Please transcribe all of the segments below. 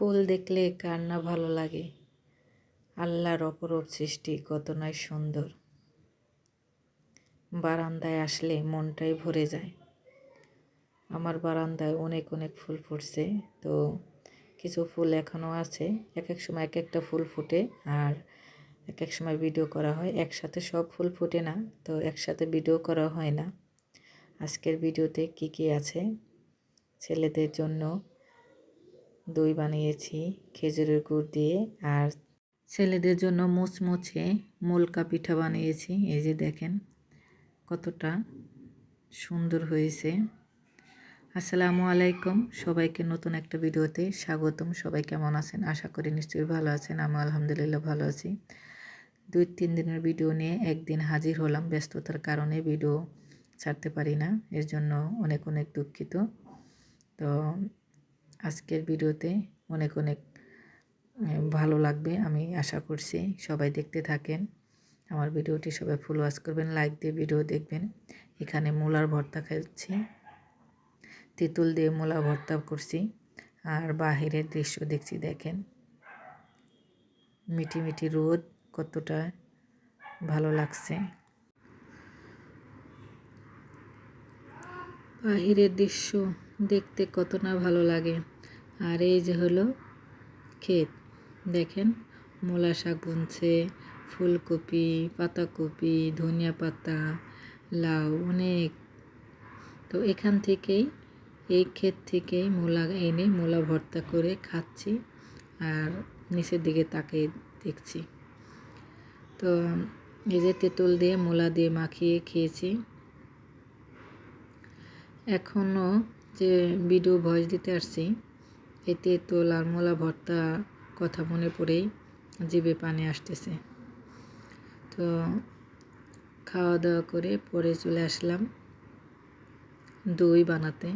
ফুল দেখলে কার না ভালো লাগে। আল্লাহর অপরূপ সৃষ্টি কত নয় সুন্দর। বারান্দায় আসলে মনটাই ভরে যায়। আমার বারান্দায় অনেক অনেক ফুল ফুটছে। তো কিছু ফুল এখনও আছে। এক এক সময় এক একটা ফুল ফুটে আর এক এক সময় ভিডিও করা হয়। একসাথে সব ফুল ফুটে না, তো একসাথে ভিডিও করা হয় না। আজকের ভিডিওতে কি কি আছে? ছেলেদের জন্য দই বানিয়েছি, খেজুরের গুড় দিয়ে, আর ছেলেদের জন্য মুচমুচে মুলকা পিঠা বানিয়েছি। এই যে দেখেন কতটা সুন্দর হয়েছে। আসসালামু আলাইকুম, সবাইকে নতুন একটা ভিডিওতে স্বাগতম। সবাই কেমন আছেন? আশা করি নিশ্চয়ই ভালো আছেন আমি আলহামদুলিল্লাহ ভালো আছি। দুই, তিন দিনের ভিডিও নিয়ে একদিন হাজির হলাম ব্যস্ততার কারণে ভিডিও ছাড়তে পারি না, এর জন্য অনেক অনেক দুঃখিত। তো আজকের ভিডিওতে অনেক অনেক ভালো লাগবে আমি আশা করছি। সবাই দেখতে থাকেন। আমার ভিডিওটি সবাই ফুল ওয়াচ করবেন লাইক দিয়ে ভিডিও দেখবেন। এখানে মূলার ভর্তা খাচ্ছি, তেঁতুল দিয়ে মূলা ভর্তা করছি, আর বাহিরের দৃশ্য দেখছি, দেখেন। মিটি মিটি রোদ, কতটা ভালো লাগছে। বাহিরের দৃশ্য দেখতে কত না ভালো লাগে। আর এই যে হলো ক্ষেত। দেখেন, মূলা শাক বুনছে, ফুলকপি, পাতাকপি, ধনিয়া পাতা, লাউ, অনেক। তো এখান থেকেই, এই ক্ষেত থেকেই মূলা এনে মূলা ভর্তা করে খাচ্ছি আর নিচের দিকে তাকিয়ে দেখছি। তো এই যে তেঁতুল দিয়ে মূলা দিয়ে মাখিয়ে খেয়েছি। এখনও যে ভিডিও ভয়েস দিতে আসছি, এতে তো লালমোলা ভর্তা কথা মনে পড়েই জিভে পানি আসতেছে। তো খাওয়া দাওয়া করে পরে চলে আসলাম দই বানাতে।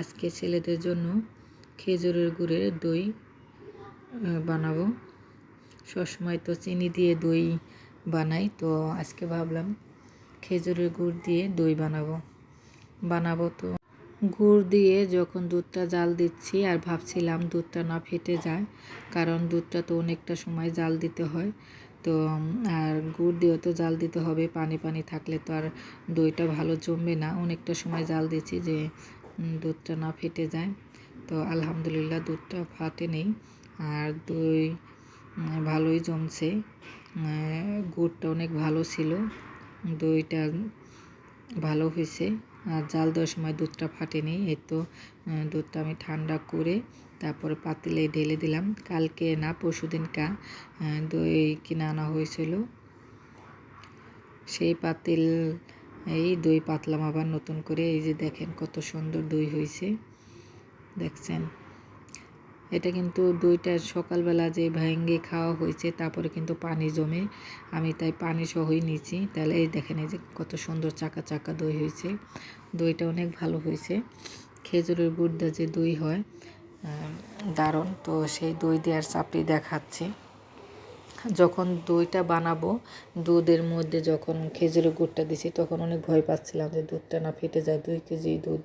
আজকে ছেলেদের জন্য খেজুরের গুড়ের দই বানাবো। সবসময় তো চিনি দিয়ে দই বানাই, তো আজকে ভাবলাম খেজুরের গুড় দিয়ে দই বানাবো। বানাবো তো গুড় দিয়ে যখন দুধটা জাল দিচ্ছি আর ভাবছিলাম দুধটা না ফেটে যায়, কারণ দুধটা তো অনেকটা সময় জাল দিতে হয়, তো আর গুড় দিয়েও তো জাল দিতে হবে, পানি পানি থাকলে তো আর দইটা ভালো জমবে না। অনেকটা সময় জাল দিচ্ছি যে দুধটা না ফেটে যায়। তো আলহামদুলিল্লাহ দুধটা ফাটে নেই, আর দই ভালোই জমছে। গুড়টা অনেক ভালো ছিল, দইটা ভালো হয়েছে। আর জাল দেওয়ার সময় দুধটা ফাটেনি এই তো দুধটা আমি ঠান্ডা করে তারপরে পাতিলে ঢেলে দিলাম। কালকে না, পরশু দিনকা দই কিনে আনা হয়েছিল। সেই পাতিল, এই দই পাতলাম আবার নতুন করে, এই যে দেখেন কত সুন্দর দই হয়েছে। দেখছেন? এটা কিন্তু দইটা সকালবেলা যে ভেঙে খাওয়া হয়েছে, তারপরে কিন্তু পানি জমে। আমি তাই পানি সহই নিয়েছি। তাহলে এই দেখেন এই যে কত সুন্দর চাকা চাকা দই হয়েছে। দইটা অনেক ভালো হয়েছে। খেজুরের গুড় যে দই হয় দারুণ। তো সেই দই দেওয়ার চাপড়ি দেখাচ্ছি। যখন দইটা বানাবো, দুধের মধ্যে যখন খেজুরের গুড়টা দিছি, তখন অনেক ভয় পাচ্ছিলাম যে দুধটা না ফেটে যায়। দুই কেজি দুধ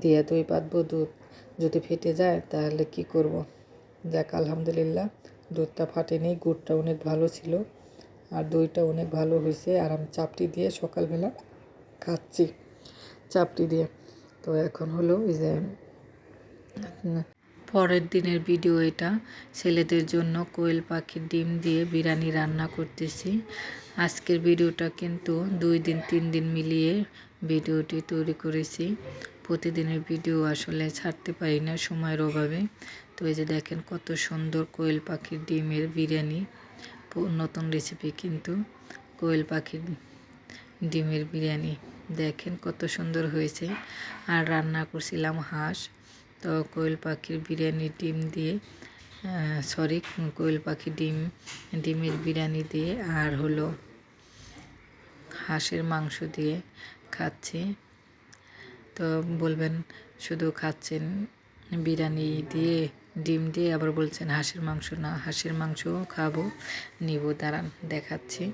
দিয়ে দই পাতবো, দুধ যদি ফেটে যায়, তাহলে কি করব। যাক আলহামদুলিল্লাহ, দুধটা ফাটেনি, গুড়টা অনেক ভালো ছিল আর দইটা অনেক ভালো হয়েছে আর আমি চাপটি দিয়ে সকালবেলা খাচ্ছি, চাপটি দিয়ে। তো এখন হলো এই যে, পরের দিনের ভিডিও এটা, ছেলেদের জন্য কোয়েল পাখির ডিম দিয়ে বিরিয়ানি রান্না করতেছি। আজকের ভিডিওটা কিন্তু দুই দিন, তিন দিন মিলিয়ে ভিডিওটি তৈরি করেছি। প্রতিদিনের ভিডিও আসলে ছাড়তে পারি না সময়ের অভাবে। তো এই যে দেখেন কত সুন্দর কোয়েল পাখির ডিমের বিরিয়ানি নতুন রেসিপি কিন্তু কোয়েল পাখির ডিমের বিরিয়ানি। দেখেন কত সুন্দর হয়েছে। আর রান্না করছিলাম হাঁস, তো কোয়েল পাখির বিরিয়ানি ডিম দিয়ে সরি কোয়েল পাখি ডিম, ডিমের বিরিয়ানি দিয়ে আর হলো হাঁসের মাংস দিয়ে খাচ্ছি। তো বলবেন, শুধু খাচ্ছেন বিরিয়ানি দিয়ে, ডিম দিয়ে? আবার বলছেন, হাঁসের মাংস না, হাঁসের মাংসও খাব। নিব, দাঁড়ান, দেখাচ্ছি।